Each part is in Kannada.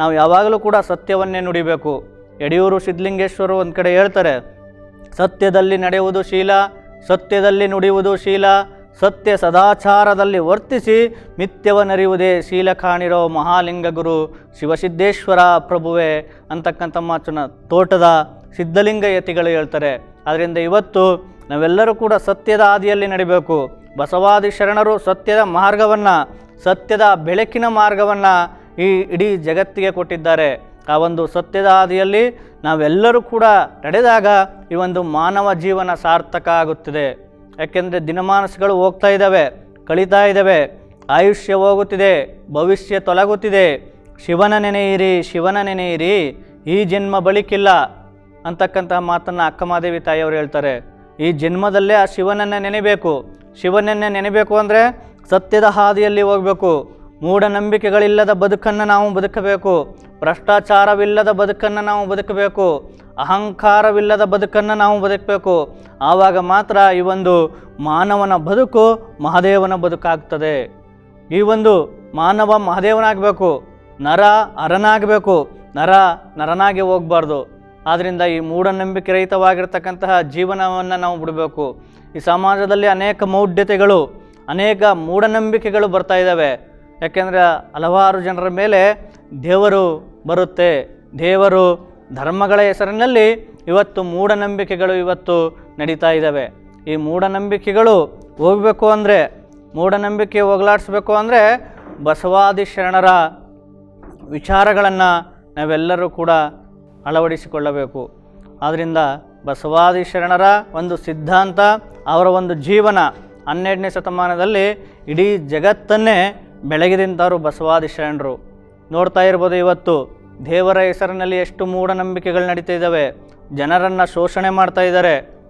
ನಾವು ಯಾವಾಗಲೂ ಕೂಡ ಸತ್ಯವನ್ನೇ ನುಡಿಬೇಕು. ಯಡಿಯೂರು ಸಿದ್ಧಲಿಂಗೇಶ್ವರು ಒಂದು ಕಡೆ ಹೇಳ್ತಾರೆ, ಸತ್ಯದಲ್ಲಿ ನಡೆಯುವುದು ಶೀಲ, ಸತ್ಯದಲ್ಲಿ ನುಡಿಯುವುದು ಶೀಲ, ಸತ್ಯ ಸದಾಚಾರದಲ್ಲಿ ವರ್ತಿಸಿ ಮಿಥ್ಯವನರಿಯುವುದೇ ಶೀಲ ಕಾಣಿರೋ ಮಹಾಲಿಂಗ ಗುರು ಶಿವಸಿದ್ದೇಶ್ವರ ಪ್ರಭುವೆ ಅಂತಕ್ಕಂಥ ಮಾತನ್ನ ತೋಟದ ಸಿದ್ಧಲಿಂಗ ಯತಿಗಳು ಹೇಳ್ತಾರೆ. ಅದರಿಂದ ಇವತ್ತು ನಾವೆಲ್ಲರೂ ಕೂಡ ಸತ್ಯದ ಹಾದಿಯಲ್ಲಿ ನಡಿಬೇಕು. ಬಸವಾದಿ ಶರಣರು ಸತ್ಯದ ಮಾರ್ಗವನ್ನು, ಸತ್ಯದ ಬೆಳಕಿನ ಮಾರ್ಗವನ್ನು ಈ ಇಡೀ ಜಗತ್ತಿಗೆ ಕೊಟ್ಟಿದ್ದಾರೆ. ಆ ಒಂದು ಸತ್ಯದ ಹಾದಿಯಲ್ಲಿ ನಾವೆಲ್ಲರೂ ಕೂಡ ನಡೆದಾಗ ಈ ಒಂದು ಮಾನವ ಜೀವನ ಸಾರ್ಥಕ ಆಗುತ್ತಿದೆ. ಯಾಕೆಂದರೆ ದಿನಮಾನಸಗಳು ಹೋಗ್ತಾ ಇದ್ದಾವೆ, ಕಳೀತಾ ಇದ್ದಾವೆ, ಆಯುಷ್ಯ ಹೋಗುತ್ತಿದೆ, ಭವಿಷ್ಯ ತೊಲಗುತ್ತಿದೆ. ಶಿವನ ನೆನೆಯಿರಿ ಶಿವನ ನೆನೆಯಿರಿ ಈ ಜನ್ಮ ಬಳಿಕಿಲ್ಲ ಅಂತಕ್ಕಂತಹ ಮಾತನ್ನು ಅಕ್ಕಮಾದೇವಿ ತಾಯಿಯವರು ಹೇಳ್ತಾರೆ. ಈ ಜನ್ಮದಲ್ಲೇ ಆ ಶಿವನನ್ನೇ ನೆನೆಬೇಕು. ಶಿವನನ್ನೇ ನೆನೆಬೇಕು ಅಂದರೆ ಸತ್ಯದ ಹಾದಿಯಲ್ಲಿ ಹೋಗಬೇಕು. ಮೂಢನಂಬಿಕೆಗಳಿಲ್ಲದ ಬದುಕನ್ನು ನಾವು ಬದುಕಬೇಕು. ಭ್ರಷ್ಟಾಚಾರವಿಲ್ಲದ ಬದುಕನ್ನು ನಾವು ಬದುಕಬೇಕು. ಅಹಂಕಾರವಿಲ್ಲದ ಬದುಕನ್ನು ನಾವು ಬದುಕಬೇಕು. ಆವಾಗ ಮಾತ್ರ ಈ ಒಂದು ಮಾನವನ ಬದುಕು ಮಹಾದೇವನ ಬದುಕಾಗ್ತದೆ. ಈ ಒಂದು ಮಾನವ ಮಹಾದೇವನಾಗಬೇಕು. ನರ ಅರನಾಗಬೇಕು ನರ ನರನಾಗಿ ಹೋಗಬಾರ್ದು. ಆದ್ದರಿಂದ ಈ ಮೂಢನಂಬಿಕೆ ರಹಿತವಾಗಿರ್ತಕ್ಕಂತಹ ಜೀವನವನ್ನು ನಾವು ಬಿಡಬೇಕು. ಈ ಸಮಾಜದಲ್ಲಿ ಅನೇಕ ಮೌಢ್ಯತೆಗಳು, ಅನೇಕ ಮೂಢನಂಬಿಕೆಗಳು ಬರ್ತಾ ಇದ್ದಾವೆ ಯಾಕೆಂದರೆ ಹಲವಾರು ಜನರ ಮೇಲೆ ದೇವರು ಬರುತ್ತೆ. ದೇವರು ಧರ್ಮಗಳ ಹೆಸರಿನಲ್ಲಿ ಇವತ್ತು ಮೂಢನಂಬಿಕೆಗಳು ಇವತ್ತು ನಡೀತಾ ಇದ್ದಾವೆ. ಈ ಮೂಢನಂಬಿಕೆಗಳು ಹೋಗಬೇಕು ಅಂದರೆ, ಮೂಢನಂಬಿಕೆ ಹೋಗಲಾಡಿಸ್ಬೇಕು ಅಂದರೆ ಬಸವಾದಿ ಶರಣರ ವಿಚಾರಗಳನ್ನು ನಾವೆಲ್ಲರೂ ಕೂಡ ಅಳವಡಿಸಿಕೊಳ್ಳಬೇಕು. ಆದ್ದರಿಂದ ಬಸವಾದಿ ಶರಣರ ಒಂದು ಸಿದ್ಧಾಂತ, ಅವರ ಒಂದು ಜೀವನ ಹನ್ನೆರಡನೇ ಶತಮಾನದಲ್ಲಿ ಇಡೀ ಜಗತ್ತನ್ನೇ ಬೆಳಗಿದಂಥವರು ಬಸವಾದಿ ಶರಣರು ನೋಡ್ತಾ ಇರ್ಬೋದು ಇವತ್ತು, ದೇವರ ಹೆಸರಿನಲ್ಲಿ ಎಷ್ಟು ಮೂಢನಂಬಿಕೆಗಳು ನಡೀತಾ ಇದ್ದಾವೆ ಜನರನ್ನು ಶೋಷಣೆ ಮಾಡ್ತಾ ಇದ್ದಾರೆ.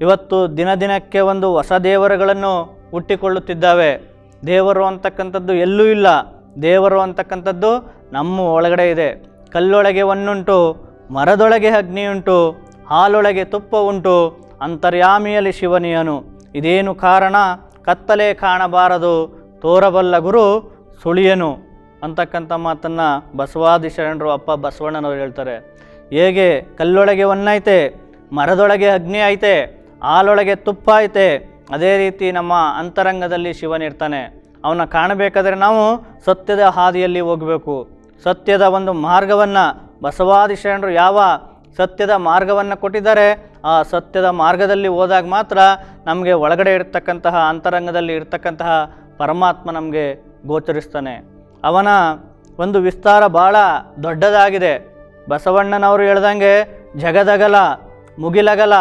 ಇವತ್ತು ದಿನ ದಿನಕ್ಕೆ ಒಂದು ಹೊಸ ದೇವರುಗಳನ್ನು ಹುಟ್ಟಿಕೊಳ್ಳುತ್ತಿದ್ದಾವೆ. ದೇವರು ಅಂತಕ್ಕಂಥದ್ದು ಎಲ್ಲೂ ಇಲ್ಲ. ದೇವರು ಅಂತಕ್ಕಂಥದ್ದು ನಮ್ಮ ಒಳಗಡೆ ಇದೆ. ಕಲ್ಲೊಳಗೆ ಒನ್ನುಂಟು ಮರದೊಳಗೆ ಅಗ್ನಿಯುಂಟು, ಹಾಲೊಳಗೆ ತುಪ್ಪ ಉಂಟು, ಅಂತರ್ಯಾಮಿಯಲ್ಲಿ ಶಿವನಿಯನು. ಇದೇನು ಕಾರಣ? ಕತ್ತಲೆ ಕಾಣಬಾರದು. ತೋರಬಲ್ಲ ಗುರು ಸುಳಿಯನು. ಅಂತಕ್ಕಂಥ ಮಾತನ್ನು ಬಸವಾದಿ ಶರಣರು ಅಪ್ಪ ಬಸವಣ್ಣನವರು ಹೇಳ್ತಾರೆ. ಹೇಗೆ? ಕಲ್ಲೊಳಗೆ ಒನ್ನೈತೆ ಮರದೊಳಗೆ ಅಗ್ನಿ ಐತೆ, ಹಾಲೊಳಗೆ ತುಪ್ಪ ಐತೆ. ಅದೇ ರೀತಿ ನಮ್ಮ ಅಂತರಂಗದಲ್ಲಿ ಶಿವನಿರ್ತಾನೆ ಅವನ ಕಾಣಬೇಕಾದ್ರೆ ನಾವು ಸತ್ಯದ ಹಾದಿಯಲ್ಲಿ ಹೋಗಬೇಕು. ಸತ್ಯದ ಒಂದು ಮಾರ್ಗವನ್ನು ಬಸವಾದಿ ಶರಣರು ಯಾವ ಸತ್ಯದ ಮಾರ್ಗವನ್ನು ಕೊಟ್ಟಿದ್ದಾರೆ, ಆ ಸತ್ಯದ ಮಾರ್ಗದಲ್ಲಿ ಹೋದಾಗ ಮಾತ್ರ ನಮಗೆ ಒಳಗಡೆ ಇರತಕ್ಕಂತಹ, ಅಂತರಂಗದಲ್ಲಿ ಇರ್ತಕ್ಕಂತಹ ಪರಮಾತ್ಮ ನಮಗೆ ಗೋಚರಿಸ್ತಾನೆ. ಅವನ ಒಂದು ವಿಸ್ತಾರ ಭಾಳ ದೊಡ್ಡದಾಗಿದೆ. ಬಸವಣ್ಣನವರು ಹೇಳ್ದಂಗೆ, ಜಗದಗಲ, ಮುಗಿಲಗಲ,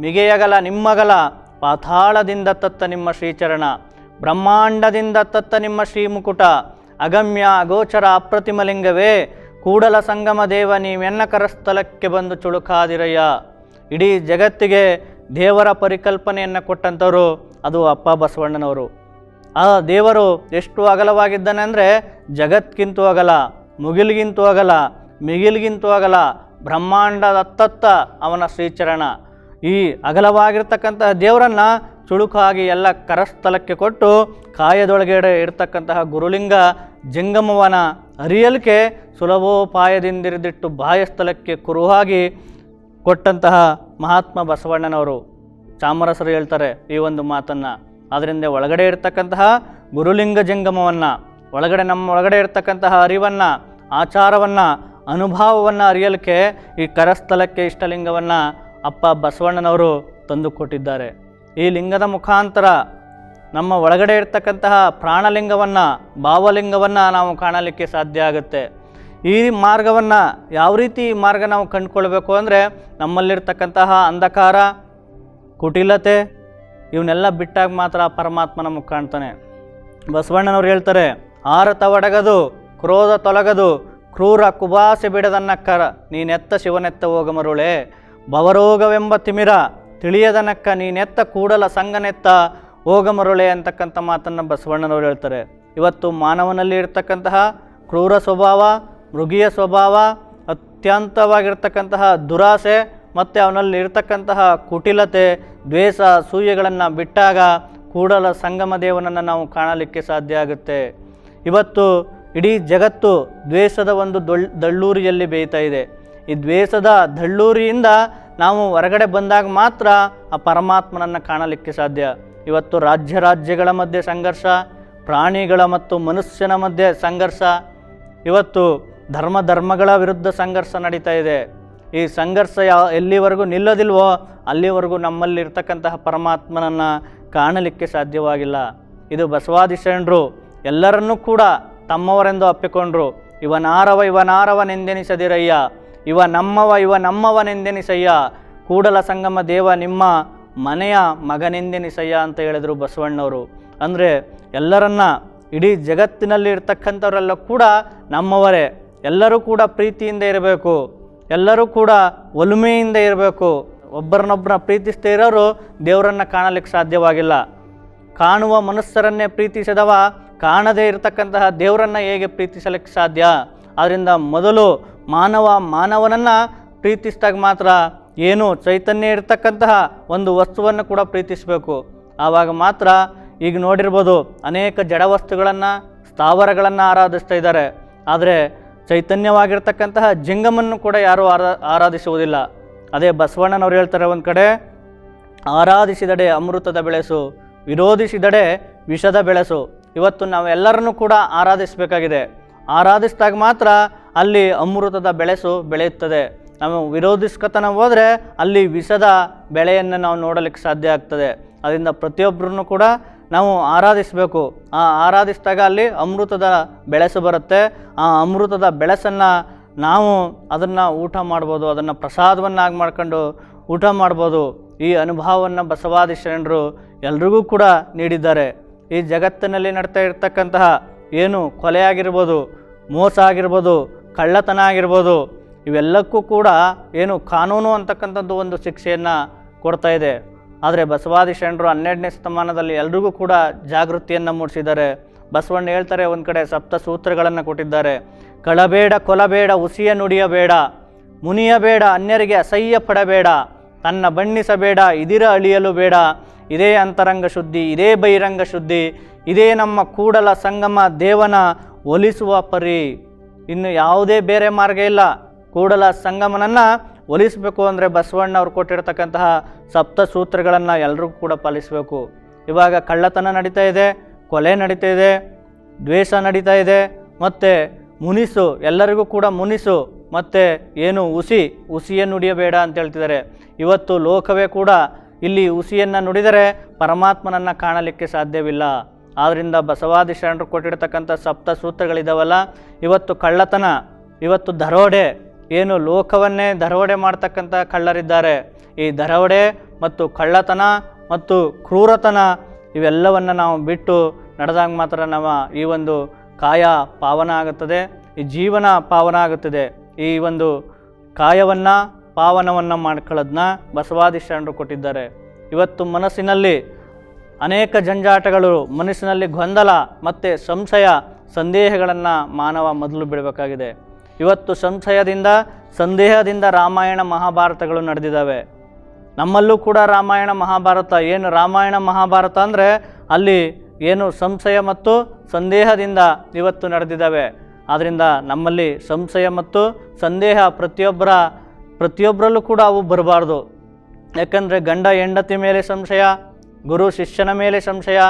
ಮಿಗೆಯಗಲ, ನಿಮ್ಮಗಲ, ಪಾತಾಳದಿಂದ ತತ್ತ ನಿಮ್ಮ ಶ್ರೀಚರಣ, ಬ್ರಹ್ಮಾಂಡದಿಂದ ತತ್ತ ನಿಮ್ಮ ಶ್ರೀಮುಕುಟ, ಅಗಮ್ಯ ಅಗೋಚರ ಅಪ್ರತಿಮಲಿಂಗವೇ, ಕೂಡಲ ಸಂಗಮ ದೇವ, ನೀವೆನ್ನ ಕರಸ್ಥಲಕ್ಕೆ ಬಂದು ಚುಳುಕಾದಿರಯ್ಯ. ಇಡೀ ಜಗತ್ತಿಗೆ ದೇವರ ಪರಿಕಲ್ಪನೆಯನ್ನು ಕೊಟ್ಟಂಥವರು ಅದು ಅಪ್ಪ ಬಸವಣ್ಣನವರು. ಆ ದೇವರು ಎಷ್ಟು ಅಗಲವಾಗಿದ್ದಾನೆ ಅಂದರೆ ಜಗತ್ಗಿಂತೂ ಅಗಲ, ಮುಗಿಲ್ಗಿಂತೂ ಅಗಲ, ಮಿಗಿಲ್ಗಿಂತೂ ಅಗಲ ಬ್ರಹ್ಮಾಂಡದ ತತ್ತ ಅವನ ಶ್ರೀಚರಣ. ಈ ಅಗಲವಾಗಿರ್ತಕ್ಕಂತಹ ದೇವರನ್ನು ಚುಳುಕಾಗಿ ಎಲ್ಲ ಕರಸ್ಥಲಕ್ಕೆ ಕೊಟ್ಟು ಕಾಯದೊಳಗಡೆ ಇರ್ತಕ್ಕಂತಹ ಗುರುಲಿಂಗ ಜಂಗಮವನ ಅರಿಯಲಿಕೆ ಸುಲಭೋಪಾಯದಿಂದಿರಿದಿಟ್ಟು ಬಾಯಸ್ಥಲಕ್ಕೆ ಕುರುಹಾಗಿ ಕೊಟ್ಟಂತಹ ಮಹಾತ್ಮ ಬಸವಣ್ಣನವರು. ಚಾಮರಸರು ಹೇಳ್ತಾರೆ ಈ ಒಂದು ಮಾತನ್ನು. ಆದ್ದರಿಂದ ಒಳಗಡೆ ಇರ್ತಕ್ಕಂತಹ ಗುರುಲಿಂಗ ಜಂಗಮವನ್ನು, ಒಳಗಡೆ ನಮ್ಮ ಒಳಗಡೆ ಇರತಕ್ಕಂತಹ ಅರಿವನ್ನು, ಆಚಾರವನ್ನು, ಅನುಭವವನ್ನು ಅರಿಯಲಿಕ್ಕೆ ಈ ಕರಸ್ಥಲಕ್ಕೆ ಇಷ್ಟಲಿಂಗವನ್ನು ಅಪ್ಪ ಬಸವಣ್ಣನವರು ತಂದು ಕೊಟ್ಟಿದ್ದಾರೆ ಈ ಲಿಂಗದ ಮುಖಾಂತರ ನಮ್ಮ ಒಳಗಡೆ ಇರತಕ್ಕಂತಹ ಪ್ರಾಣಲಿಂಗವನ್ನು, ಭಾವಲಿಂಗವನ್ನು ನಾವು ಕಾಣಲಿಕ್ಕೆ ಸಾಧ್ಯ ಆಗುತ್ತೆ. ಈ ಮಾರ್ಗವನ್ನು ಯಾವ ರೀತಿ ಈ ಮಾರ್ಗ ನಾವು ಕಂಡುಕೊಳ್ಬೇಕು ಅಂದರೆ ನಮ್ಮಲ್ಲಿರ್ತಕ್ಕಂತಹ ಅಂಧಕಾರ, ಕುಟಿಲತೆ ಇವನ್ನೆಲ್ಲ ಬಿಟ್ಟಾಗ ಮಾತ್ರ ಪರಮಾತ್ಮ ನಮಗೆ ಕಾಣ್ತಾನೆ. ಬಸವಣ್ಣನವ್ರು ಹೇಳ್ತಾರೆ, ಆರತ ಒಡಗದು, ಕ್ರೋಧ ತೊಲಗದು, ಕ್ರೂರ ಕುಬಾಸೆ ಬಿಡದನ್ನಕ್ಕರ ನೀನೆತ್ತ ಶಿವನೆತ್ತ ಹೋಗ ಮರುಳೆ ಭವರೋಗವೆಂಬ ತಿಮಿರ, ತಿಳಿಯದನಕ್ಕ ನೀನೆತ್ತ ಕೂಡಲ ಸಂಗನೆತ್ತ ಹೋಗ ಮರುಳೆ ಅಂತಕ್ಕಂಥ ಮಾತನ್ನು ಬಸವಣ್ಣನವರು ಹೇಳ್ತಾರೆ. ಇವತ್ತು ಮಾನವನಲ್ಲಿ ಇರ್ತಕ್ಕಂತಹ ಕ್ರೂರ ಸ್ವಭಾವ, ಮೃಗೀಯ ಸ್ವಭಾವ, ಅತ್ಯಂತವಾಗಿರ್ತಕ್ಕಂತಹ ದುರಾಸೆ ಮತ್ತು ಅವನಲ್ಲಿ ಇರತಕ್ಕಂತಹ ಕುಟಿಲತೆ, ದ್ವೇಷ, ಸೂಯೆಗಳನ್ನು ಬಿಟ್ಟಾಗ ಕೂಡಲ ಸಂಗಮ ದೇವನನ್ನು ನಾವು ಕಾಣಲಿಕ್ಕೆ ಸಾಧ್ಯ ಆಗುತ್ತೆ. ಇವತ್ತು ಇಡೀ ಜಗತ್ತು ದ್ವೇಷದ ಒಂದು ದೊಳ್, ದಳ್ಳೂರಿಯಲ್ಲಿ ಬೇಯ್ತಾ ಇದೆ. ಈ ದ್ವೇಷದ ದಳ್ಳೂರಿಯಿಂದ ನಾವು ಹೊರಗಡೆ ಬಂದಾಗ ಮಾತ್ರ ಆ ಪರಮಾತ್ಮನನ್ನು ಕಾಣಲಿಕ್ಕೆ ಸಾಧ್ಯ. ಇವತ್ತು ರಾಜ್ಯ ರಾಜ್ಯಗಳ ಮಧ್ಯೆ ಸಂಘರ್ಷ, ಪ್ರಾಣಿಗಳ ಮತ್ತು ಮನುಷ್ಯನ ಮಧ್ಯೆ ಸಂಘರ್ಷ, ಇವತ್ತು ಧರ್ಮ ಧರ್ಮಗಳ ವಿರುದ್ಧ ಸಂಘರ್ಷ ನಡೀತಾ ಇದೆ. ಈ ಸಂಘರ್ಷ ಯಾವ ಎಲ್ಲಿವರೆಗೂ ನಿಲ್ಲೋದಿಲ್ವೋ ಅಲ್ಲಿವರೆಗೂ ನಮ್ಮಲ್ಲಿರ್ತಕ್ಕಂತಹ ಪರಮಾತ್ಮನನ್ನು ಕಾಣಲಿಕ್ಕೆ ಸಾಧ್ಯವಾಗಿಲ್ಲ. ಇದು ಬಸವಾದಿ ಶರಣರು ಎಲ್ಲರನ್ನೂ ಕೂಡ ತಮ್ಮವರೆಂದು ಅಪ್ಪಿಕೊಂಡ್ರು ಇವನಾರವ, ಇವನಾರವನೆಂದೆನಿಸದಿರಯ್ಯ. ಇವ ನಮ್ಮವ ಇವ ನಮ್ಮವನೆಂದೆನಿಸಯ್ಯ ಕೂಡಲ ಸಂಗಮ ದೇವ ನಿಮ್ಮ ಮನೆಯ ಮಗನೆಂದೆನಿಸಯ್ಯ ಅಂತ ಹೇಳಿದರು ಬಸವಣ್ಣವರು. ಅಂದರೆ ಎಲ್ಲರನ್ನ ಇಡೀ ಜಗತ್ತಿನಲ್ಲಿ ಇರ್ತಕ್ಕಂಥವರೆಲ್ಲ ಕೂಡ ನಮ್ಮವರೇ. ಎಲ್ಲರೂ ಕೂಡ ಪ್ರೀತಿಯಿಂದ ಇರಬೇಕು. ಎಲ್ಲರೂ ಕೂಡ ಒಲುಮೆಯಿಂದ ಇರಬೇಕು. ಒಬ್ಬರನ್ನೊಬ್ಬರನ್ನ ಪ್ರೀತಿಸ್ದೇ ಇರೋರು ದೇವರನ್ನು ಕಾಣಲಿಕ್ಕೆ ಸಾಧ್ಯವಾಗಿಲ್ಲ. ಕಾಣುವ ಮನುಷ್ಯರನ್ನೇ ಪ್ರೀತಿಸಿದವ ಕಾಣದೇ ಇರತಕ್ಕಂತಹ ದೇವರನ್ನು ಹೇಗೆ ಪ್ರೀತಿಸಲಿಕ್ಕೆ ಸಾಧ್ಯ? ಆದ್ದರಿಂದ ಮೊದಲು ಮಾನವ ಮಾನವನನ್ನು ಪ್ರೀತಿಸಿದಾಗ ಮಾತ್ರ ಏನು ಚೈತನ್ಯ ಇರತಕ್ಕಂತಹ ಒಂದು ವಸ್ತುವನ್ನು ಕೂಡ ಪ್ರೀತಿಸಬೇಕು. ಆವಾಗ ಮಾತ್ರ ಈಗ ನೋಡಿರ್ಬೋದು ಅನೇಕ ಜಡ ವಸ್ತುಗಳನ್ನು ಸ್ಥಾವರಗಳನ್ನು ಆರಾಧಿಸ್ತಾ ಇದ್ದಾರೆ. ಆದರೆ ಚೈತನ್ಯವಾಗಿರ್ತಕ್ಕಂತಹ ಜಿಂಗಮನ್ನು ಕೂಡ ಯಾರೂ ಆರಾ, ಆರಾಧಿಸುವುದಿಲ್ಲ. ಅದೇ ಬಸವಣ್ಣನವರು ಹೇಳ್ತಾರೆ ಒಂದು ಕಡೆ, ಆರಾಧಿಸಿದಡೆ ಅಮೃತದ ಬೆಳೆಸು, ವಿರೋಧಿಸಿದಡೆ ವಿಷದ ಬೆಳೆಸು. ಇವತ್ತು ನಾವೆಲ್ಲರನ್ನೂ ಕೂಡ ಆರಾಧಿಸಬೇಕಾಗಿದೆ. ಆರಾಧಿಸಿದಾಗ ಮಾತ್ರ ಅಲ್ಲಿ ಅಮೃತದ ಬೆಳೆಸು ಬೆಳೆಯುತ್ತದೆ. ನಾವು ವಿರೋಧಿಸ್ಕತನ ಹೋದರೆ ಅಲ್ಲಿ ವಿಷದ ಬೆಳೆಯನ್ನು ನಾವು ನೋಡಲಿಕ್ಕೆ ಸಾಧ್ಯ ಆಗ್ತದೆ. ಅದರಿಂದ ಪ್ರತಿಯೊಬ್ಬರನ್ನು ಕೂಡ ನಾವು ಆರಾಧಿಸಬೇಕು. ಆ ಆರಾಧಿಸಿದಾಗ ಅಲ್ಲಿ ಅಮೃತದ ಬೆಳೆಸು ಬರುತ್ತೆ. ಆ ಅಮೃತದ ಬೆಳೆಸನ್ನು ನಾವು ಅದನ್ನು ಊಟ ಮಾಡ್ಬೋದು, ಅದನ್ನು ಪ್ರಸಾದವನ್ನಾಗಿ ಮಾಡ್ಕೊಂಡು ಊಟ ಮಾಡ್ಬೋದು. ಈ ಅನುಭವವನ್ನು ಬಸವಾದಿ ಶರಣರು ಎಲ್ರಿಗೂ ಕೂಡ ನೀಡಿದ್ದಾರೆ. ಈ ಜಗತ್ತಿನಲ್ಲಿ ನಡ್ತಾ ಇರ್ತಕ್ಕಂತಹ ಏನು ಕೊಲೆ ಆಗಿರ್ಬೋದು, ಮೋಸ ಆಗಿರ್ಬೋದು, ಕಳ್ಳತನ ಆಗಿರ್ಬೋದು, ಇವೆಲ್ಲಕ್ಕೂ ಕೂಡ ಏನು ಕಾನೂನು ಅಂತಕ್ಕಂಥದ್ದು ಒಂದು ಶಿಕ್ಷೆಯನ್ನು ಕೊಡ್ತಾ ಇದೆ. ಆದರೆ ಬಸವಾದಿ ಶರಣರು ಹನ್ನೆರಡನೇ ಶತಮಾನದಲ್ಲಿ ಎಲ್ರಿಗೂ ಕೂಡ ಜಾಗೃತಿಯನ್ನು ಮೂಡಿಸಿದ್ದಾರೆ. ಬಸವಣ್ಣ ಹೇಳ್ತಾರೆ ಒಂದು ಕಡೆ ಸಪ್ತ ಸೂತ್ರಗಳನ್ನು ಕೊಟ್ಟಿದ್ದಾರೆ. ಕಳಬೇಡ, ಕೊಲಬೇಡ ಉಸಿಯ ನುಡಿಯಬೇಡ ಮುನಿಯಬೇಡ ಅನ್ಯರಿಗೆ ಅಸಹ್ಯ ಪಡಬೇಡ, ತನ್ನ ಬಣ್ಣಿಸಬೇಡ, ಇದಿರ ಅಳಿಯಲು ಬೇಡ, ಇದೇ ಅಂತರಂಗ ಶುದ್ಧಿ, ಇದೇ ಬಹಿರಂಗ ಶುದ್ಧಿ, ಇದೇ ನಮ್ಮ ಕೂಡಲ ಸಂಗಮ, ದೇವನ ಒಲಿಸುವ ಪರಿ. ಇನ್ನು ಯಾವುದೇ ಬೇರೆ ಮಾರ್ಗ ಇಲ್ಲ. ಕೂಡಲ ಸಂಗಮನನ್ನು ಒಲಿಸಬೇಕು ಅಂದರೆ ಬಸವಣ್ಣ ಅವ್ರು ಕೊಟ್ಟಿರ್ತಕ್ಕಂತಹ ಸಪ್ತ ಸೂತ್ರಗಳನ್ನು ಎಲ್ಲರೂ ಕೂಡ ಪಾಲಿಸಬೇಕು. ಇವಾಗ ಕಳ್ಳತನ ನಡೀತಾ ಇದೆ, ಕೊಲೆ ನಡೀತಾ ಇದೆ, ದ್ವೇಷ ನಡೀತಾ ಇದೆ, ಮತ್ತು ಮುನಿಸು, ಎಲ್ಲರಿಗೂ ಕೂಡ ಮುನಿಸು, ಮತ್ತು ಏನು ಉಸಿ, ಉಸಿಯನ್ನು ನುಡಿಯಬೇಡ ಅಂತ ಹೇಳ್ತಿದ್ದಾರೆ. ಇವತ್ತು ಲೋಕವೇ ಕೂಡ ಇಲ್ಲಿ ಉಸಿಯನ್ನು ನುಡಿದರೆ ಪರಮಾತ್ಮನನ್ನು ಕಾಣಲಿಕ್ಕೆ ಸಾಧ್ಯವಿಲ್ಲ. ಆದ್ದರಿಂದ ಬಸವಾದಿ ಶರಣರು ಕೊಟ್ಟಿರ್ತಕ್ಕಂಥ ಸಪ್ತ ಸೂತ್ರಗಳಿದಾವಲ್ಲ ಇವತ್ತು ಕಳ್ಳತನ, ಇವತ್ತು ದರೋಡೆ ಏನು ಲೋಕವನ್ನೇ ದರೋಡೆ ಮಾಡ್ತಕ್ಕಂಥ ಕಳ್ಳರಿದ್ದಾರೆ. ಈ ದರೋಡೆ ಮತ್ತು ಕಳ್ಳತನ ಮತ್ತು ಕ್ರೂರತನ ಇವೆಲ್ಲವನ್ನು ನಾವು ಬಿಟ್ಟು ನಡೆದಾಗ ಮಾತ್ರ ನಮ್ಮ ಈ ಒಂದು ಕಾಯ ಪಾವನ ಆಗುತ್ತದೆ. ಈ ಜೀವನ ಪಾವನ ಆಗುತ್ತದೆ. ಈ ಒಂದು ಕಾಯವನ್ನು, ಪಾವನವನ್ನು ಮಾಡ್ಕೊಳ್ಳೋದನ್ನ ಬಸವಾದಿ ಶರಣರು ಕೊಟ್ಟಿದ್ದಾರೆ. ಇವತ್ತು ಮನಸ್ಸಿನಲ್ಲಿ ಅನೇಕ ಜಂಜಾಟಗಳು, ಮನಸ್ಸಿನಲ್ಲಿ ಗೊಂದಲ ಮತ್ತು ಸಂಶಯ, ಸಂದೇಹಗಳನ್ನು ಮಾನವ ಮೊದಲು ಬಿಡಬೇಕಾಗಿದೆ. ಇವತ್ತು ಸಂಶಯದಿಂದ, ಸಂದೇಹದಿಂದ ರಾಮಾಯಣ ಮಹಾಭಾರತಗಳು ನಡೆದಿದ್ದಾವೆ. ನಮ್ಮಲ್ಲೂ ಕೂಡ ರಾಮಾಯಣ ಮಹಾಭಾರತ. ಏನು ರಾಮಾಯಣ ಮಹಾಭಾರತ ಅಂದರೆ ಅಲ್ಲಿ ಏನು ಸಂಶಯ ಮತ್ತು ಸಂದೇಹದಿಂದ ಇವತ್ತು ನಡೆದಿದ್ದಾವೆ. ಆದ್ದರಿಂದ ನಮ್ಮಲ್ಲಿ ಸಂಶಯ ಮತ್ತು ಸಂದೇಹ ಪ್ರತಿಯೊಬ್ಬರ, ಪ್ರತಿಯೊಬ್ಬರಲ್ಲೂ ಕೂಡ ಅವು ಬರಬಾರ್ದು. ಯಾಕಂದರೆ ಗಂಡ ಹೆಂಡತಿ ಮೇಲೆ ಸಂಶಯ, ಗುರು ಶಿಷ್ಯನ ಮೇಲೆ ಸಂಶಯ,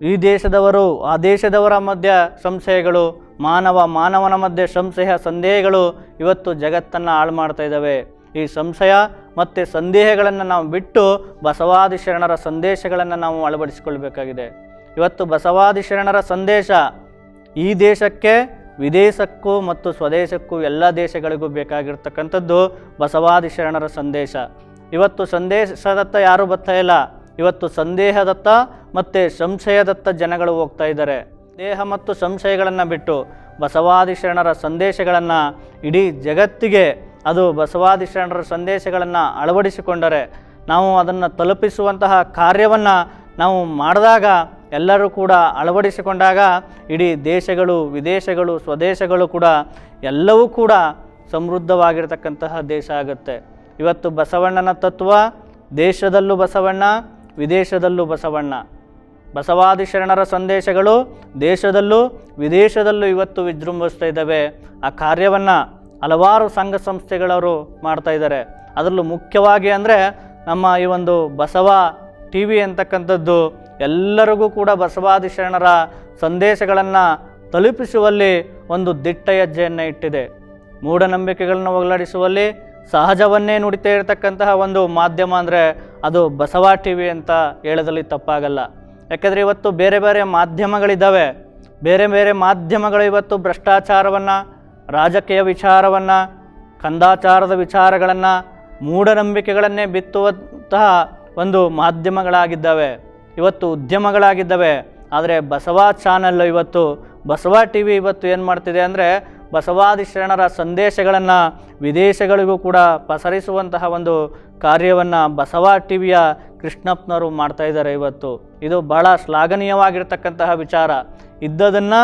ಈ ದೇಶದವರು, ಆ ದೇಶದವರ ಮಧ್ಯ ಸಂಶಯಗಳು ಮಾನವ ಮಾನವನ ಮಧ್ಯೆ ಸಂಶಯ, ಸಂದೇಹಗಳು ಇವತ್ತು ಜಗತ್ತನ್ನು ಹಾಳು ಮಾಡ್ತಾ ಇದ್ದಾವೆ. ಈ ಸಂಶಯ ಮತ್ತು ಸಂದೇಹಗಳನ್ನು ನಾವು ಬಿಟ್ಟು ಬಸವಾದಿ ಶರಣರ ಸಂದೇಶಗಳನ್ನು ನಾವು ಅಳವಡಿಸಿಕೊಳ್ಬೇಕಾಗಿದೆ. ಇವತ್ತು ಬಸವಾದಿ ಶರಣರ ಸಂದೇಶ ಈ ದೇಶಕ್ಕೆ, ವಿದೇಶಕ್ಕೂ ಮತ್ತು ಸ್ವದೇಶಕ್ಕೂ ಎಲ್ಲ ದೇಶಗಳಿಗೂ ಬೇಕಾಗಿರ್ತಕ್ಕಂಥದ್ದು ಬಸವಾದಿ ಶರಣರ ಸಂದೇಶ. ಇವತ್ತು ಸಂದೇಶದತ್ತ ಯಾರೂ ಬರ್ತಾ ಇಲ್ಲ. ಇವತ್ತು ಸಂದೇಹದತ್ತ ಮತ್ತು ಸಂಶಯದತ್ತ ಜನಗಳು ಹೋಗ್ತಾ ಇದ್ದಾರೆ. ದೇಹ ಮತ್ತು ಸಂಶಯಗಳನ್ನು ಬಿಟ್ಟು ಬಸವಾದಿ ಶರಣರ ಸಂದೇಶಗಳನ್ನು ಇಡೀ ಜಗತ್ತಿಗೆ ಅದು ಬಸವಾದಿ ಶರಣರ ಸಂದೇಶಗಳನ್ನು ಅಳವಡಿಸಿಕೊಂಡರೆ ನಾವು ಅದನ್ನು ತಲುಪಿಸುವಂತಹ ಕಾರ್ಯವನ್ನು ನಾವು ಮಾಡಿದಾಗ ಎಲ್ಲರೂ ಕೂಡ ಅಳವಡಿಸಿಕೊಂಡಾಗ ಇಡೀ ದೇಶಗಳು, ವಿದೇಶಗಳು, ಸ್ವದೇಶಗಳು ಕೂಡ ಎಲ್ಲವೂ ಕೂಡ ಸಮೃದ್ಧವಾಗಿರತಕ್ಕಂತಹ ದೇಶ ಆಗುತ್ತೆ. ಇವತ್ತು ಬಸವಣ್ಣನ ತತ್ವ ದೇಶದಲ್ಲೂ ಬಸವಣ್ಣ, ವಿದೇಶದಲ್ಲೂ ಬಸವಣ್ಣ. ಬಸವಾದಿ ಶರಣರ ಸಂದೇಶಗಳು ದೇಶದಲ್ಲೂ ವಿದೇಶದಲ್ಲೂ ಇವತ್ತು ವಿಜೃಂಭಿಸ್ತಾ ಇದ್ದಾವೆ. ಆ ಕಾರ್ಯವನ್ನು ಹಲವಾರು ಸಂಘ ಸಂಸ್ಥೆಗಳವರು ಮಾಡ್ತಾ ಇದ್ದಾರೆ. ಅದರಲ್ಲೂ ಮುಖ್ಯವಾಗಿ ಅಂದರೆ ನಮ್ಮ ಈ ಒಂದು ಬಸವ ಟಿ ವಿ ಅಂತಕ್ಕಂಥದ್ದು ಎಲ್ಲರಿಗೂ ಕೂಡ ಬಸವಾದಿ ಶರಣರ ಸಂದೇಶಗಳನ್ನು ತಲುಪಿಸುವಲ್ಲಿ ಒಂದು ದಿಟ್ಟ ಹೆಜ್ಜೆಯನ್ನು ಇಟ್ಟಿದೆ. ಮೂಢನಂಬಿಕೆಗಳನ್ನು ಹೋಗಲಾಡಿಸುವಲ್ಲಿ ಸಹಜವನ್ನೇ ನುಡಿತಾ ಇರತಕ್ಕಂತಹ ಒಂದು ಮಾಧ್ಯಮ ಅಂದರೆ ಅದು ಬಸವ ಟಿ ವಿ ಅಂತ ಹೇಳೋದಲ್ಲಿ ತಪ್ಪಾಗಲ್ಲ. ಯಾಕೆಂದರೆ ಇವತ್ತು ಬೇರೆ ಬೇರೆ ಮಾಧ್ಯಮಗಳಿದ್ದಾವೆ. ಬೇರೆ ಬೇರೆ ಮಾಧ್ಯಮಗಳು ಇವತ್ತು ಭ್ರಷ್ಟಾಚಾರವನ್ನು, ರಾಜಕೀಯ ವಿಚಾರವನ್ನು, ಕಂದಾಚಾರದ ವಿಚಾರಗಳನ್ನು, ಮೂಢನಂಬಿಕೆಗಳನ್ನೇ ಬಿತ್ತುವಂತಹ ಒಂದು ಮಾಧ್ಯಮಗಳಾಗಿದ್ದಾವೆ. ಇವತ್ತು ಉದ್ಯಮಗಳಾಗಿದ್ದಾವೆ. ಆದರೆ ಬಸವ ಚಾನಲ್ಲು ಇವತ್ತು, ಬಸವ ಟಿ ವಿ ಇವತ್ತು ಏನು ಮಾಡ್ತಿದೆ ಅಂದರೆ ಬಸವಾದಿ ಶರಣರ ಸಂದೇಶಗಳನ್ನು ವಿದೇಶಗಳಿಗೂ ಕೂಡ ಪಸರಿಸುವಂತಹ ಒಂದು ಕಾರ್ಯವನ್ನು ಬಸವ ಟಿ ವಿಯ ಕೃಷ್ಣಪ್ಪನವರು ಮಾಡ್ತಾ ಇದ್ದಾರೆ ಇವತ್ತು. ಇದು ಬಹಳ ಶ್ಲಾಘನೀಯವಾಗಿರ್ತಕ್ಕಂತಹ ವಿಚಾರ. ಇದ್ದದನ್ನು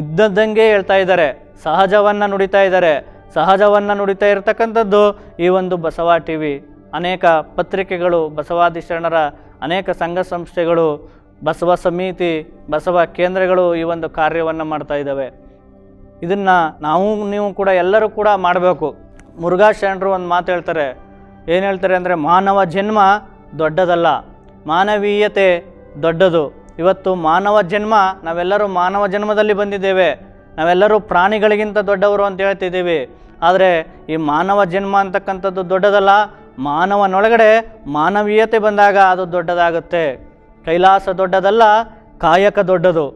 ಇದ್ದದ್ದಂಗೆ ಹೇಳ್ತಾ ಇದ್ದಾರೆ. ಸಹಜವನ್ನು ನುಡಿತಾ ಇದ್ದಾರೆ. ಸಹಜವನ್ನು ನುಡಿತಾ ಇರತಕ್ಕಂಥದ್ದು ಈ ಒಂದು ಬಸವ ಟಿ ವಿ ಅನೇಕ ಪತ್ರಿಕೆಗಳು ಬಸವಾದಿ ಶರಣರ ಅನೇಕ ಸಂಘ ಸಂಸ್ಥೆಗಳು, ಬಸವ ಸಮಿತಿ, ಬಸವ ಕೇಂದ್ರಗಳು ಈ ಒಂದು ಕಾರ್ಯವನ್ನು ಮಾಡ್ತಾ ಇದ್ದಾವೆ. ಇದನ್ನು ನಾವು, ನೀವು ಕೂಡ ಎಲ್ಲರೂ ಕೂಡ ಮಾಡಬೇಕು. ಮುರುಘಾ ಶರಣರು ಒಂದು ಮಾತು ಹೇಳ್ತಾರೆ. ಏನು ಹೇಳ್ತಾರೆ ಅಂದರೆ, ಮಾನವ ಜನ್ಮ ದೊಡ್ಡದಲ್ಲ, ಮಾನವೀಯತೆ ದೊಡ್ಡದು. ಇವತ್ತು ಮಾನವ ಜನ್ಮ, ನಾವೆಲ್ಲರೂ ಮಾನವ ಜನ್ಮದಲ್ಲಿ ಬಂದಿದ್ದೇವೆ. ನಾವೆಲ್ಲರೂ ಪ್ರಾಣಿಗಳಿಗಿಂತ ದೊಡ್ಡವರು ಅಂತ ಹೇಳ್ತಿದ್ದೀವಿ. ಆದರೆ ಈ ಮಾನವ ಜನ್ಮ ಅಂತಕ್ಕಂಥದ್ದು ದೊಡ್ಡದಲ್ಲ, ಮಾನವನೊಳಗಡೆ ಮಾನವೀಯತೆ ಬಂದಾಗ ಅದು ದೊಡ್ಡದಾಗುತ್ತೆ. ಕೈಲಾಸ ದೊಡ್ಡದಲ್ಲ, ಕಾಯಕ ದೊಡ್ಡದು.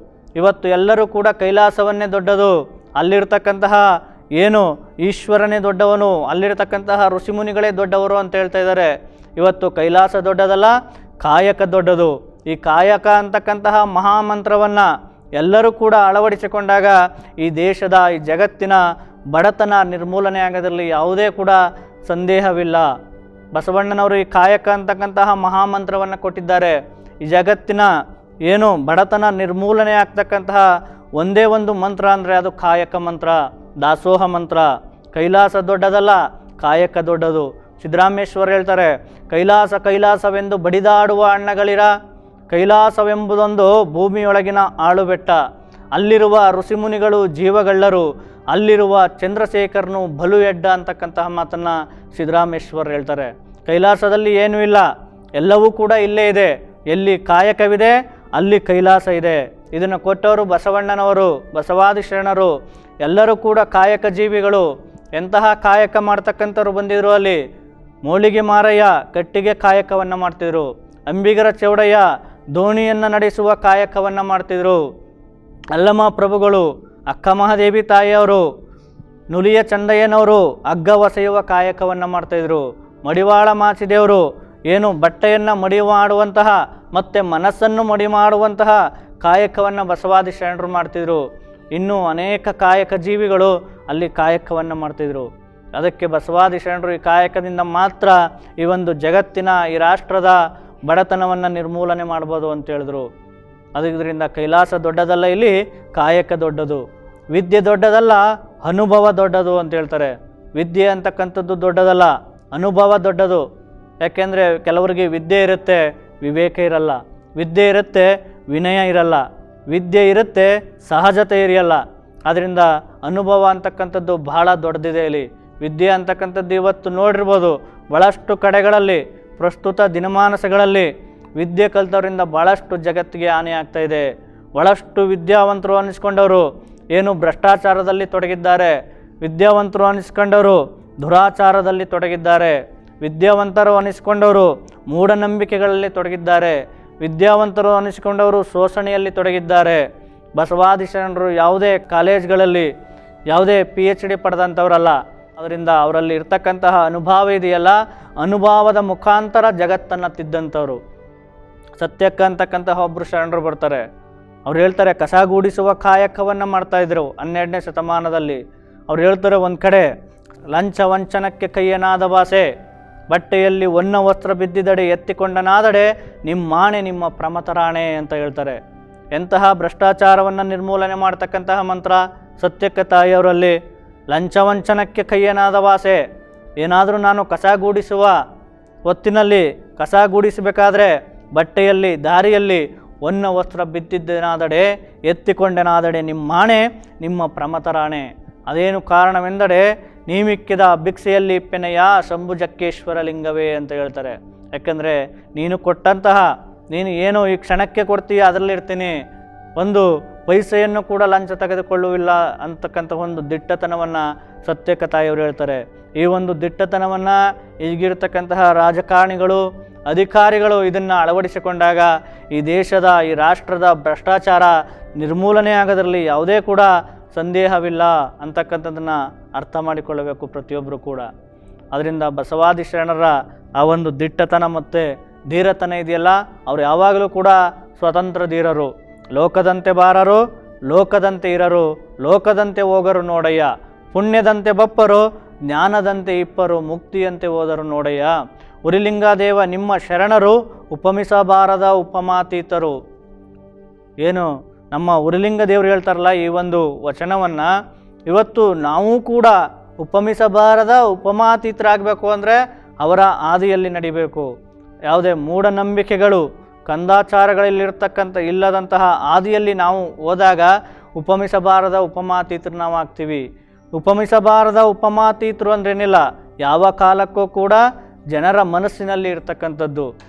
ಇವತ್ತು ಎಲ್ಲರೂ ಕೂಡ ಕೈಲಾಸವನ್ನೇ ದೊಡ್ಡದು. ಅಲ್ಲಿರ್ತಕ್ಕಂತಹ ಏನು ಈಶ್ವರನೇ ದೊಡ್ಡವನು, ಅಲ್ಲಿರ್ತಕ್ಕಂತಹ ಋಷಿಮುನಿಗಳೇ ದೊಡ್ಡವರು ಅಂತ ಹೇಳ್ತಾ ಇದ್ದಾರೆ. ಇವತ್ತು ಕೈಲಾಸ ದೊಡ್ಡದಲ್ಲ, ಕಾಯಕ ದೊಡ್ಡದು. ಈ ಕಾಯಕ ಅಂತಕ್ಕಂತಹ ಮಹಾಮಂತ್ರವನ್ನು ಎಲ್ಲರೂ ಕೂಡ ಅಳವಡಿಸಿಕೊಂಡಾಗ ಈ ದೇಶದ, ಈ ಜಗತ್ತಿನ ಬಡತನ ನಿರ್ಮೂಲನೆ ಆಗೋದ್ರಲ್ಲಿ ಯಾವುದೇ ಕೂಡ ಸಂದೇಹವಿಲ್ಲ. ಬಸವಣ್ಣನವರು ಈ ಕಾಯಕ ಅಂತಕ್ಕಂತಹ ಮಹಾಮಂತ್ರವನ್ನು ಕೊಟ್ಟಿದ್ದಾರೆ. ಈ ಜಗತ್ತಿನ ಏನು ಬಡತನ ನಿರ್ಮೂಲನೆ ಆಗ್ತಕ್ಕಂತಹ ಒಂದೇ ಒಂದು ಮಂತ್ರ ಅಂದರೆ ಅದು ಕಾಯಕ ಮಂತ್ರ, ದಾಸೋಹ ಮಂತ್ರ. ಕೈಲಾಸ ದೊಡ್ಡದಲ್ಲ, ಕಾಯಕ ದೊಡ್ಡದು. ಸಿದ್ದರಾಮೇಶ್ವರ್ ಹೇಳ್ತಾರೆ, ಕೈಲಾಸ ಕೈಲಾಸವೆಂದು ಬಡಿದಾಡುವ ಅಣ್ಣಗಳಿರ, ಕೈಲಾಸವೆಂಬುದೊಂದು ಭೂಮಿಯೊಳಗಿನ ಆಳುಬೆಟ್ಟ. ಅಲ್ಲಿರುವ ಋಷಿಮುನಿಗಳು ಜೀವಗಳ್ಳರು, ಅಲ್ಲಿರುವ ಚಂದ್ರಶೇಖರನು ಬಲು ಎಡ್ಡ ಅಂತಕ್ಕಂತಹ ಮಾತನ್ನು ಸಿದ್ದರಾಮೇಶ್ವರ್ ಹೇಳ್ತಾರೆ. ಕೈಲಾಸದಲ್ಲಿ ಏನೂ ಇಲ್ಲ, ಎಲ್ಲವೂ ಕೂಡ ಇಲ್ಲೇ ಇದೆ. ಎಲ್ಲಿ ಕಾಯಕವಿದೆ, ಅಲ್ಲಿ ಕೈಲಾಸ ಇದೆ. ಇದನ್ನು ಕೊಟ್ಟವರು ಬಸವಣ್ಣನವರು ಬಸವಾದಿ ಶರಣರು ಎಲ್ಲರೂ ಕೂಡ ಕಾಯಕ ಜೀವಿಗಳು. ಎಂತಹ ಕಾಯಕ ಮಾಡ್ತಕ್ಕಂಥವ್ರು ಬಂದಿದ್ರು ಅಲ್ಲಿ? ಮೂಳಿಗೆ ಮಾರಯ್ಯ ಕಟ್ಟಿಗೆ ಕಾಯಕವನ್ನು ಮಾಡ್ತಿದ್ರು. ಅಂಬಿಗರ ಚೌಡಯ್ಯ ದೋಣಿಯನ್ನು ನಡೆಸುವ ಕಾಯಕವನ್ನು ಮಾಡ್ತಿದ್ರು. ಅಲ್ಲಮ್ಮ ಪ್ರಭುಗಳು, ಅಕ್ಕ ಮಹಾದೇವಿ ತಾಯಿಯವರು, ನುಲಿಯ ಚಂದಯ್ಯನವರು ಅಗ್ಗ ಒಸೆಯುವ ಕಾಯಕವನ್ನು ಮಾಡ್ತಾಯಿದ್ರು ಮಡಿವಾಳ ಮಾಚಿದೇವರು, ಏನು ಬಟ್ಟೆಯನ್ನು ಮಡಿ ಮಾಡುವಂತಹ ಮತ್ತು ಮನಸ್ಸನ್ನು ಮಡಿ ಮಾಡುವಂತಹ ಕಾಯಕವನ್ನು ಬಸವಾದಿ ಶರಣರು ಮಾಡ್ತಿದ್ರು. ಇನ್ನೂ ಅನೇಕ ಕಾಯಕ ಜೀವಿಗಳು ಅಲ್ಲಿ ಕಾಯಕವನ್ನು ಮಾಡ್ತಿದ್ರು. ಅದಕ್ಕೆ ಬಸವಾದಿ ಶರಣರು ಈ ಕಾಯಕದಿಂದ ಮಾತ್ರ ಈ ಒಂದು ಜಗತ್ತಿನ, ಈ ರಾಷ್ಟ್ರದ ಬಡತನವನ್ನು ನಿರ್ಮೂಲನೆ ಮಾಡ್ಬೋದು ಅಂತ ಹೇಳಿದ್ರು. ಅದರಿಂದ ಕೈಲಾಸ ದೊಡ್ಡದಲ್ಲ ಇಲ್ಲಿ ಕಾಯಕ ದೊಡ್ಡದು. ವಿದ್ಯೆ ದೊಡ್ಡದಲ್ಲ ಅನುಭವ ದೊಡ್ಡದು ಅಂತ ಹೇಳ್ತಾರೆ. ವಿದ್ಯೆ ಅಂತಕ್ಕಂಥದ್ದು ದೊಡ್ಡದಲ್ಲ, ಅನುಭವ ದೊಡ್ಡದು. ಯಾಕೆಂದರೆ ಕೆಲವರಿಗೆ ವಿದ್ಯೆ ಇರುತ್ತೆ, ವಿವೇಕ ಇರಲ್ಲ. ವಿದ್ಯೆ ಇರುತ್ತೆ, ವಿನಯ ಇರಲ್ಲ. ವಿದ್ಯೆ ಇರುತ್ತೆ, ಸಹಜತೆ ಇರಲ್ಲ. ಅದರಿಂದ ಅನುಭವ ಅಂತಕ್ಕಂಥದ್ದು ಬಹಳ ದೊಡ್ಡದಿದೆ ಇಲ್ಲಿ. ವಿದ್ಯೆ ಅಂತಕ್ಕಂಥದ್ದು ಇವತ್ತು ನೋಡಿರ್ಬೋದು ಭಾಳಷ್ಟು ಕಡೆಗಳಲ್ಲಿ, ಪ್ರಸ್ತುತ ದಿನಮಾನಸಗಳಲ್ಲಿ ವಿದ್ಯೆ ಕಲಿತವರಿಂದ ಭಾಳಷ್ಟು ಜಗತ್ತಿಗೆ ಹಾನಿಯಾಗ್ತಾ ಇದೆ. ಭಾಳಷ್ಟು ವಿದ್ಯಾವಂತರು ಅನ್ನಿಸ್ಕೊಂಡವರು ಏನು ಭ್ರಷ್ಟಾಚಾರದಲ್ಲಿ ತೊಡಗಿದ್ದಾರೆ. ವಿದ್ಯಾವಂತರು ಅನ್ನಿಸ್ಕೊಂಡವರು ದುರಾಚಾರದಲ್ಲಿ ತೊಡಗಿದ್ದಾರೆ. ವಿದ್ಯಾವಂತರು ಅನ್ನಿಸ್ಕೊಂಡವರು ಮೂಢನಂಬಿಕೆಗಳಲ್ಲಿ ತೊಡಗಿದ್ದಾರೆ. ವಿದ್ಯಾವಂತರು ಅನಿಸಿಕೊಂಡವರು ಶೋಷಣೆಯಲ್ಲಿ ತೊಡಗಿದ್ದಾರೆ. ಬಸವಾದಿ ಶರಣರು ಯಾವುದೇ ಕಾಲೇಜ್ಗಳಲ್ಲಿ ಯಾವುದೇ ಪಿ ಎಚ್ ಡಿ ಪಡೆದಂಥವರಲ್ಲ. ಅದರಿಂದ ಅವರಲ್ಲಿ ಇರ್ತಕ್ಕಂತಹ ಅನುಭವ ಇದೆಯಲ್ಲ? ಅನುಭವದ ಮುಖಾಂತರ ಜಗತ್ತನ್ನು ತಿದ್ದಂಥವ್ರು. ಸತ್ಯಕ್ಕ ಅಂತಕ್ಕಂತಹ ಒಬ್ಬರು ಶರಣರು ಬರ್ತಾರೆ. ಅವ್ರು ಹೇಳ್ತಾರೆ ಕಸಗೂಡಿಸುವ ಕಾಯಕವನ್ನು ಮಾಡ್ತಾಯಿದ್ರು ಹನ್ನೆರಡನೇ ಶತಮಾನದಲ್ಲಿ. ಅವ್ರು ಹೇಳ್ತಾರೆ, ಒಂದು ಕಡೆ ಲಂಚ ವಂಚನಕ್ಕೆ ಕೈಯನಾದ ಭಾಷೆ ಬಟ್ಟೆಯಲ್ಲಿ ಒನ್ನ ವಸ್ತ್ರ ಬಿದ್ದಿದಡೆ ಎತ್ತಿಕೊಂಡನಾದಡೆ ನಿಮ್ಮಾಣೆ ನಿಮ್ಮ ಪ್ರಮತರಾಣೆ ಅಂತ ಹೇಳ್ತಾರೆ. ಎಂತಹ ಭ್ರಷ್ಟಾಚಾರವನ್ನು ನಿರ್ಮೂಲನೆ ಮಾಡ್ತಕ್ಕಂತಹ ಮಂತ್ರ? ಸತ್ಯಕ್ಕೆ ತಾಯಿಯವರಲ್ಲಿ ಲಂಚವಂಚನಕ್ಕೆ ಕೈಯೇನಾದ ವಾಸೆ. ಏನಾದರೂ ನಾನು ಕಸಗೂಡಿಸುವ ಹೊತ್ತಿನಲ್ಲಿ ಕಸ ಗೂಡಿಸಬೇಕಾದ್ರೆ ಬಟ್ಟೆಯಲ್ಲಿ, ದಾರಿಯಲ್ಲಿ ಒನ್ನ ವಸ್ತ್ರ ಬಿದ್ದಿದ್ದೇನಾದಡೆ, ಎತ್ತಿಕೊಂಡೆನಾದಡೆ ನಿಮ್ಮಾಣೆ ನಿಮ್ಮ ಪ್ರಮತರಾಣೆ. ಅದೇನು ಕಾರಣವೆಂದರೆ ನೀಮಿಕ್ಕಿದ ಭಿಕ್ಷೆಯಲ್ಲಿ ಪೆನೆಯ ಶಂಭುಜಕ್ಕೇಶ್ವರ ಲಿಂಗವೇ ಅಂತ ಹೇಳ್ತಾರೆ. ಯಾಕಂದರೆ ನೀನು ಕೊಟ್ಟಂತಹ, ನೀನು ಏನು ಈ ಕ್ಷಣಕ್ಕೆ ಕೊಡ್ತೀಯ, ಅದರಲ್ಲಿರ್ತೀನಿ. ಒಂದು ಪೈಸೆಯನ್ನು ಕೂಡ ಲಂಚ ತೆಗೆದುಕೊಳ್ಳುವಿಲ್ಲ ಅಂತಕ್ಕಂಥ ಒಂದು ದಿಟ್ಟತನವನ್ನು ಸತ್ಯಕ ತಾಯಿಯವರು ಹೇಳ್ತಾರೆ. ಈ ಒಂದು ದಿಟ್ಟತನವನ್ನು ಈಗಿರ್ತಕ್ಕಂತಹ ರಾಜಕಾರಣಿಗಳು, ಅಧಿಕಾರಿಗಳು ಇದನ್ನು ಅಳವಡಿಸಿಕೊಂಡಾಗ ಈ ದೇಶದ, ಈ ರಾಷ್ಟ್ರದ ಭ್ರಷ್ಟಾಚಾರ ನಿರ್ಮೂಲನೆ ಆಗೋದ್ರಲ್ಲಿ ಯಾವುದೇ ಕೂಡ ಸಂದೇಹವಿಲ್ಲ ಅಂತಕ್ಕಂಥದ್ದನ್ನು ಅರ್ಥ ಮಾಡಿಕೊಳ್ಳಬೇಕು ಪ್ರತಿಯೊಬ್ಬರು ಕೂಡ. ಅದರಿಂದ ಬಸವಾದಿ ಶರಣರ ಆ ಒಂದು ದಿಟ್ಟತನ ಮತ್ತು ಧೀರತನ ಇದೆಯಲ್ಲ, ಅವ್ರು ಯಾವಾಗಲೂ ಕೂಡ ಸ್ವತಂತ್ರ ಧೀರರು. ಲೋಕದಂತೆ ಬಾರರು, ಲೋಕದಂತೆ ಇರರು, ಲೋಕದಂತೆ ಹೋಗರು ನೋಡಯ್ಯ. ಪುಣ್ಯದಂತೆ ಬಪ್ಪರು, ಜ್ಞಾನದಂತೆ ಇಪ್ಪರು, ಮುಕ್ತಿಯಂತೆ ಹೋದರು ನೋಡಯ್ಯ. ಉರಿಲಿಂಗಾದೇವ ನಿಮ್ಮ ಶರಣರು ಉಪಮಿಸಬಾರದ ಉಪಮಾತೀತರು. ಏನು ನಮ್ಮ ಉರಿಲಿಂಗ ದೇವರು ಹೇಳ್ತಾರಲ್ಲ ಈ ಒಂದು ವಚನವನ್ನು ಇವತ್ತು ನಾವು ಕೂಡ ಉಪಮಿಸಬಾರದ ಉಪಮಾತೀತರಾಗಬೇಕು ಅಂದರೆ ಅವರ ಆದಿಯಲ್ಲಿ ನಡಿಬೇಕು. ಯಾವುದೇ ಮೂಢನಂಬಿಕೆಗಳು, ಕಂದಾಚಾರಗಳಲ್ಲಿರ್ತಕ್ಕಂಥ ಇಲ್ಲದಂತಹ ಆದಿಯಲ್ಲಿ ನಾವು ಹೋದಾಗ ಉಪಮಿಸಬಾರದ ಉಪಮಾತೀತರು ನಾವು ಆಗ್ತೀವಿ ಉಪಮಿಸಬಾರದ ಉಪಮಾತೀತರು ಅಂದ್ರೇನಿಲ್ಲ? ಯಾವ ಕಾಲಕ್ಕೂ ಕೂಡ ಜನರ ಮನಸ್ಸಿನಲ್ಲಿ ಇರ್ತಕ್ಕಂಥದ್ದು.